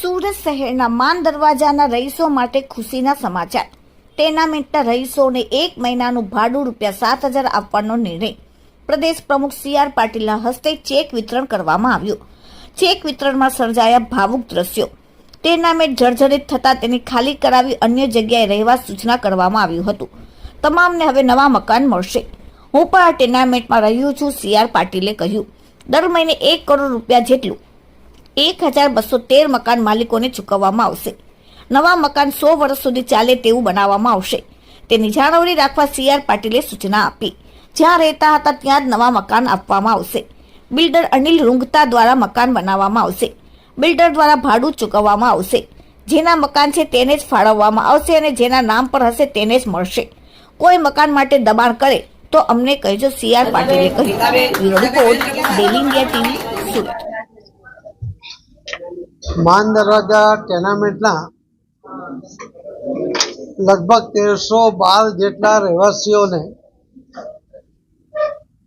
સુરત શહેરના માન દરવાજાના રહીશો માટે ખુશીના સમાચાર. ટેનામેન્ટના રહીશોને એક મહિનાનું ભાડું રૂપિયા સાત હજાર આપવાનો નિર્ણય. પ્રદેશ પ્રમુખ સી આર પાટીલના હસ્તે ચેક વિતરણ કરવામાં આવ્યું. ચેક વિતરણમાં સર્જાયા ભાવુક દ્રશ્યો. ટેનામેન્ટ જર્જરિત થતાં તેને ખાલી કરાવી અન્ય જગ્યાએ રહેવા સૂચના કરવામાં આવ્યું હતું. તમામને હવે નવા મકાન મળશે. હું પણ આ ટેનામેન્ટમાં રહ્યું છું, સી આર પાટીલે કહ્યું. દર મહિને એક કરોડ રૂપિયા જેટલું એક હજાર બસો તેર મકાન માલિકોને ચૂકવવામાં આવશે. નવા મકાન સો વર્ષ સુધી ચાલે તેવું બનાવવામાં આવશે. તેની જાળવણી રાખવા સી આર પાટીલે સૂચના આપી. જ્યાં રહેતા હતા ત્યાં જ નવા મકાન આપવામાં આવશે. બિલ્ડર અનિલ રૂંગતા દ્વારા મકાન બનાવવામાં આવશે. બિલ્ડર દ્વારા ભાડું ચૂકવવામાં આવશે. જેના મકાન છે તેને જ ફાળવવામાં આવશે અને જેના નામ પર હશે તેને જ મળશે. કોઈ મકાન માટે દબાણ કરે તો અમને કહેજો સી આર પાટીલે કહ્યું. Bureau report daily India TV Surat. Maan Darwaja ટેનામેન્ટના લગભગ તેરસો બાર જેટલા રહેવાસીઓને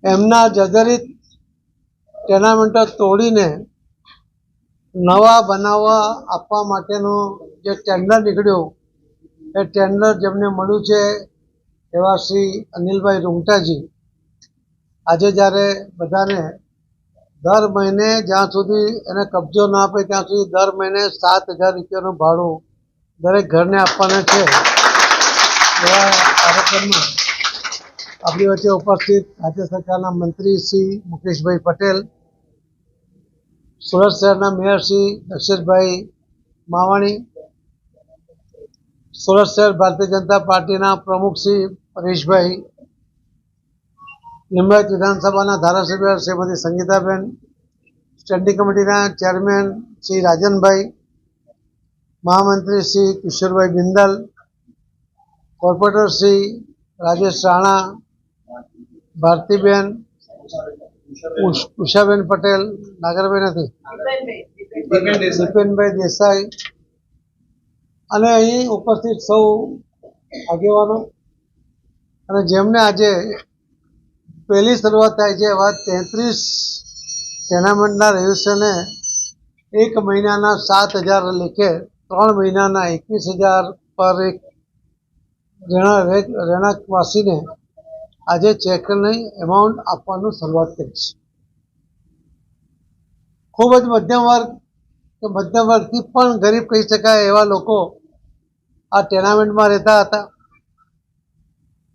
એમના જર્જરિત ટેનામેન્ટો તોડીને નવા બનાવવા આપવા માટેનો જે ટેન્ડર નીકળ્યું, એ ટેન્ડર જેમને મળ્યું છે એવા શ્રી અનિલભાઈ રૂંગટાજી. આજે જ્યારે બધાને દર મહિને જ્યાં સુધી એને કબજો ના આપે, ત્યાં સુધી દર મહિને સાત હજાર રૂપિયાનું ભાડું દરેક ઘરને આપવાના છે. એવા કાર્યક્રમમાં આપણી વચ્ચે ઉપસ્થિત રાજ્ય સરકારના મંત્રી શ્રી મુકેશભાઈ પટેલ, સુરત શહેરના મેયર શ્રી દક્ષેશભાઈ માવાણી, સુરત શહેર ભારતીય જનતા પાર્ટીના પ્રમુખ શ્રી પરેશભાઈ લિંબાયત વિધાનસભાના ધારાસભ્ય શ્રીમતી સંગીતાબેન સ્ટેન્ડિંગ કમિટીના ચેરમેન શ્રી રાજનભાઈ, મહામંત્રી શ્રી કિશોરભાઈ બિંદલ, કોર્પોરેટર શ્રી રાજેશ રાણા, ભારતીબેન, ઉષ- ઉષાબેન પટેલ, નાગરભાઈ નથી. દીપેનભાઈ દેસાઈ. અને અહીં ઉપસ્થિત સૌ આગેવાનો. અને જેમને આજે પહેલી શરૂઆત થાય છે એવા તેત્રીસ ટેનામેન્ટના રહીશોને એક મહિનાના સાત હજાર લેખે ત્રણ મહિનાના એકવીસ હજાર પર એક રહેણાંક રહેણાંકવાસીને આજે ચેકની એમાઉન્ટ આપવાનું શરૂઆત કરી છે. ખૂબ જ મધ્યમ વર્ગ કે મધ્યમ વર્ગથી પણ ગરીબ કહી શકાય એવા લોકો આ ટેનામેન્ટમાં રહેતા હતા.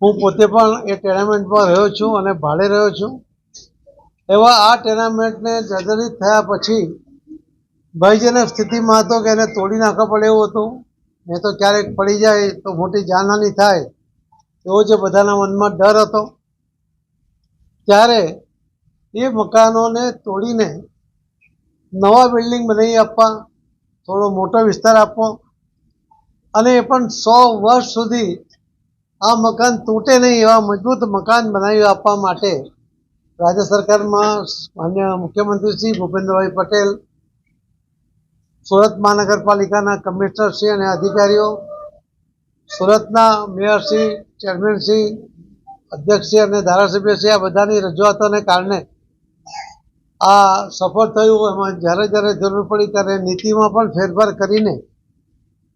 હું પોતે પણ એ ટેનામેન્ટમાં રહ્યો છું અને ભાડે રહ્યો છું. એવા આ ટેનામેન્ટને જર્જરિત થયા પછી ભયજનક સ્થિતિમાં હતો કે એને તોડી નાખવા પડે એવું હતું. નહીં તો ક્યારેક પડી જાય તો મોટી જાનહાની થાય. એવો જે બધાના મનમાં ડર હતો. ત્યારે એ મકાનોને તોડીને નવા બિલ્ડિંગ બનાવી આપવા, થોડો મોટો વિસ્તાર આપવો અને એ પણ સો વર્ષ સુધી આ મકાન તૂટે નહીં એવા મજબૂત મકાન બનાવી આપવા માટે રાજ્ય સરકારમાં માન્ય મુખ્યમંત્રી શ્રી ભૂપેન્દ્રભાઈ પટેલ, સુરત મહાનગરપાલિકાના કમિશનર શ્રી અને અધિકારીઓ, સુરતના મેયરશ્રી ચેરમેનશ્રી અધ્યક્ષશ્રી અને ધારાસભ્યશ્રી આ બધાની રજૂઆતોને કારણે આ સફળ થયું. એમાં જ્યારે જ્યારે જરૂર પડી ત્યારે નીતિમાં પણ ફેરફાર કરીને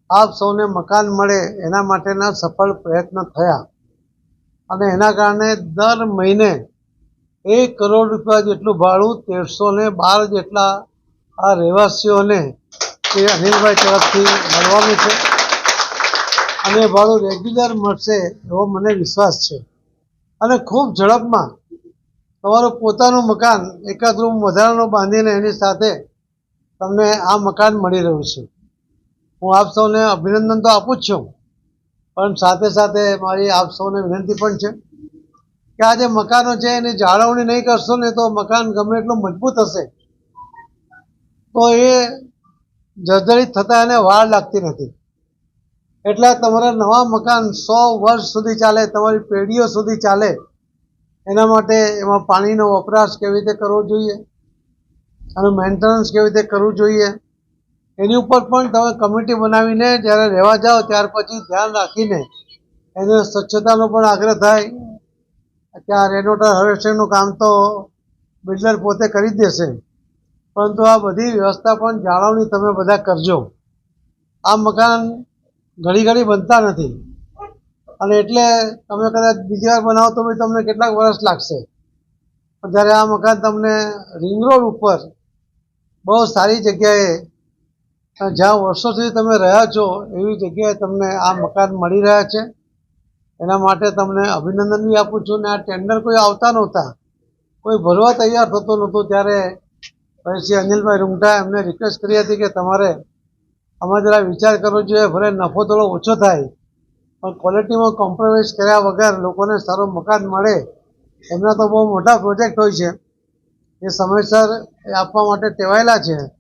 આપ સૌને મકાન મળે એના માટેના સફળ પ્રયત્ન થયા. અને એના કારણે દર મહિને એક કરોડ રૂપિયા જેટલું ભાડું તેરસો ને બાર જેટલા આ રહેવાસીઓને એ અનિલભાઈ તરફથી મળવાનું છે. અને ભાડું રેગ્યુલર મળશે એવો મને વિશ્વાસ છે. અને ખૂબ ઝડપમાં તમારું પોતાનું મકાન એકાદ રૂમ વધારાનું બાંધીને એની સાથે તમને આ મકાન મળી રહ્યું છે. હું આપ સૌને અભિનંદન તો આપું જ છું. પણ સાથે સાથે મારી આપ સૌને વિનંતી પણ છે કે આ જે મકાનો છે એની જાળવણી નહીં કરશો ને તો મકાન ગમે એટલું મજબૂત હશે. તો એ જર્જરિત થતાં એને વાર લાગતી નથી. એટલે તમારા નવા મકાન સો વર્ષ સુધી ચાલે, તમારી પેઢીઓ સુધી ચાલે, એના માટે એમાં પાણીનો વપરાશ કેવી રીતે કરવો જોઈએ? અને મેન્ટેનન્સ કેવી રીતે કરવું જોઈએ? એની ઉપર પણ તમે કમિટી બનાવીને જ્યારે રહેવા જાઓ ત્યાર પછી ધ્યાન રાખીને એને સ્વચ્છતાનો પણ આગ્રહ થાય. ત્યાં રેનોટર હાર્વેસ્ટિંગનું કામ તો બિલ્ડર પોતે કરી દેશે. પરંતુ આ બધી વ્યવસ્થા પણ જાળવણી તમે બધા કરજો. આ મકાન ઘડી ઘડી બનતા નથી. અને એટલે તમે કદાચ બીજી વાર બનાવો તો બી તમને કેટલાક વર્ષ લાગશે. પણ જ્યારે આ મકાન તમને રિંગ રોડ ઉપર બહુ સારી જગ્યાએ જ્યાં વર્ષો સુધી તમે રહ્યા છો, એવી જગ્યાએ તમને આ મકાન મળી રહ્યા છે. એના માટે તમને અભિનંદન બી આપું છું. ને આ ટેન્ડર કોઈ આવતા નહોતા. કોઈ ભરવા તૈયાર થતો નહોતો ત્યારે પછી અનિલભાઈ રૂંગટા એમને રિક્વેસ્ટ કરી હતી કે તમારે આમાં જરા વિચાર કરવો જોઈએ, ભલે નફો થોડો ઓછો થાય. પણ ક્વોલિટીમાં કોમ્પ્રોમાઇઝ કર્યા વગર લોકોને સારું મકાન મળે. એમના તો બહુ મોટા પ્રોજેક્ટ હોય છે. એ સમયસર આપવા માટે ટેવાયેલા છે.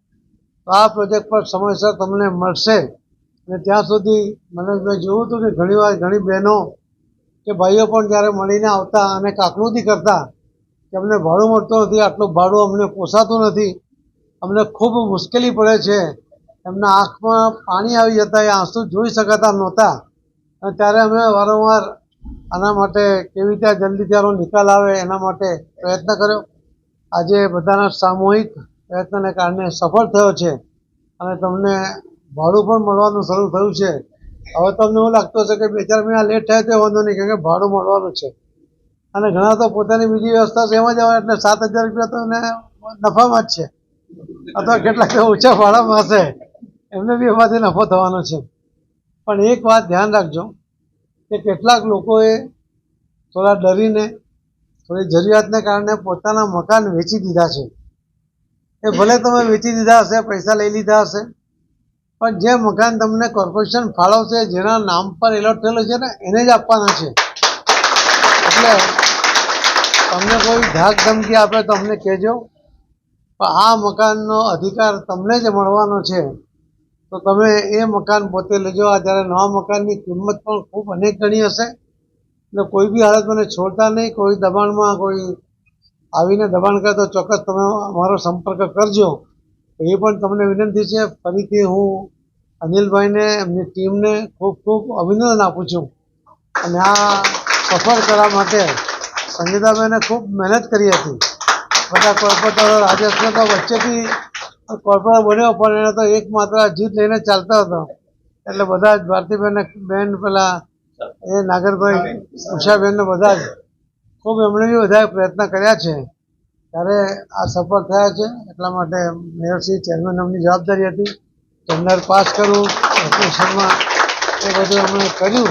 આ પ્રોજેક્ટ પર સમયસર તમને મળશે. અને ત્યાં સુધી મને મેં જોયું હતું કે ઘણીવાર ઘણી બહેનો કે ભાઈઓ પણ જ્યારે મળીને આવતા અને કાકલુદી કરતા કે અમને ભાડું મળતું નથી, આટલું ભાડું અમને પોસાતું નથી, અમને ખૂબ મુશ્કેલી પડે છે. એમના આંખમાં પાણી આવી જતા, એ આંસુ જોઈ શકાતા નહોતા. અને ત્યારે અમે વારંવાર આના માટે કેવી રીતે જલ્દી ત્યારો નિકાલ આવે એના માટે પ્રયત્ન કર્યો. આજે બધાના સામૂહિક પ્રયત્નને કારણે સફળ થયો છે. અને તમને ભાડું પણ મળવાનું શરૂ થયું છે. હવે તમને એવું લાગતું હશે કે બે ચાર મહિના લેટ થાય તો વાંધો નહીં કારણ કે ભાડું મળવાનું છે. અને ઘણા તો પોતાની બીજી વ્યવસ્થા છે એમાં જ આવે, એટલે સાત હજાર રૂપિયા તો એને નફામાં જ છે. અથવા કેટલાક ઓછા ભાડામાં હશે. એમને બી એમાંથી નફો થવાનો છે. પણ એક વાત ધ્યાન રાખજો, કે કેટલાક લોકોએ થોડા ડરીને, થોડી જરૂરિયાતને કારણે પોતાના મકાન વેચી દીધા છે. એ ભલે તમે વેચી દીધા હશે, પૈસા લઈ લીધા હશે, પણ જે મકાન તમને કોર્પોરેશન ફાળવશે, જેના નામ પર એલોટ થયેલો છે ને, એને જ આપવાના છે. એટલે તમને કોઈ ધાક ધમકી આપે તો અમને કહેજો. પણ આ મકાનનો અધિકાર તમને જ મળવાનો છે. તો તમે એ મકાન પોતે લેજો. આ જ્યારે નવા મકાનની કિંમત પણ ખૂબ અનેક ગણી હશે. એટલે કોઈ બી હાલત મને છોડતા નહીં. કોઈ દબાણમાં કોઈ આવીને દબાણ કરે તો ચોક્કસ તમે અમારો સંપર્ક કરજો. એ પણ તમને વિનંતી છે. ફરીથી હું અનિલભાઈને, એમની ટીમને ખૂબ ખૂબ અભિનંદન આપું છું. અને આ સફળ કરવા માટે સંગીતાબેને ખૂબ મહેનત કરી હતી. બધા કોર્પોરેટરો રાજેશને તો વચ્ચેથી કોર્પોરેટર બન્યો, પણ એને તો એકમાત્ર જીત લઈને ચાલતો હતો. એટલે બધા જ ભારતીબેન, બેન પેલા એ નાગરભાઈ, ઉષાબેનને બધા જ ખૂબ એમણે બી બધા પ્રયત્ન કર્યા છે. ત્યારે આ સફળ થયા છે. એટલા માટે મેયરશ્રી ચેરમેન અમની જવાબદારી હતી. ટેન્ડર પાસ કરવું ઓપરેશનમાં એ બધું એમણે કર્યું.